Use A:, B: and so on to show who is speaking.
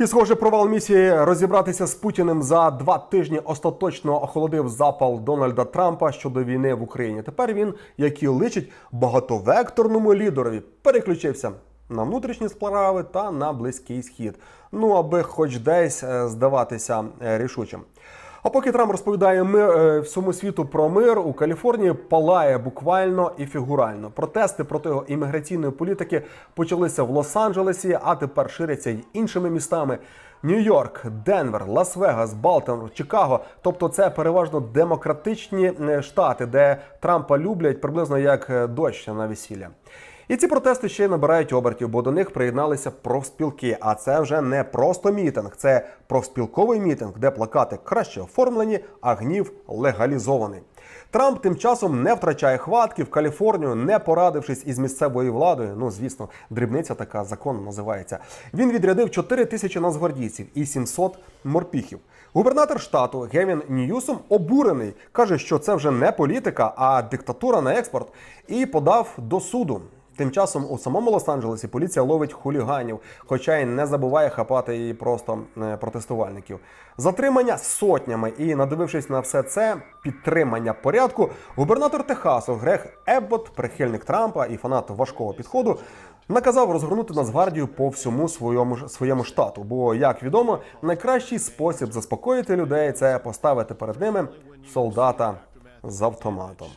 A: І схоже, провал місії розібратися з Путіним за два тижні остаточно охолодив запал Дональда Трампа щодо війни в Україні. Тепер він, як і личить багатовекторному лідерові, переключився на внутрішні справи та на близький схід. Ну аби хоч десь е, здаватися е, рішучим. А поки Трамп розповідає мир е, всьому світу про мир, у Каліфорнії палає буквально і фігурально. Протести проти його імміграційної політики почалися в Лос-Анджелесі, а тепер ширяться й іншими містами. Нью-Йорк, Денвер, Лас-Вегас, Балтимор, Чикаго. Тобто це переважно демократичні е, штати, де Трампа люблять приблизно як е, дощ на весілля. І ці протести ще й набирають обертів, бо до них приєдналися профспілки. А це вже не просто мітинг, це профспілковий мітинг, де плакати краще оформлені, а гнів легалізований. Трамп тим часом не втрачає хватки в Каліфорнію, не порадившись із місцевою владою. Ну звісно, дрібниця така законом називається. Він відрядив 4 тисячі нацгвардійців і 700 морпіхів. Губернатор штату Гевін Ньюсом обурений, каже, що це вже не політика, а диктатура на експорт, і подав до суду. Тим часом у самому Лос-Анджелесі поліція ловить хуліганів, хоча й не забуває хапати і просто е, протестувальників. Затримання сотнями і, надивившись на все це, підтримання порядку, губернатор Техасу Грег Еббот, прихильник Трампа і фанат важкого підходу, наказав розгорнути Нацгвардію по всьому своєму своєму штату. Бо, як відомо, найкращий спосіб заспокоїти людей це поставити перед ними солдата з автоматом.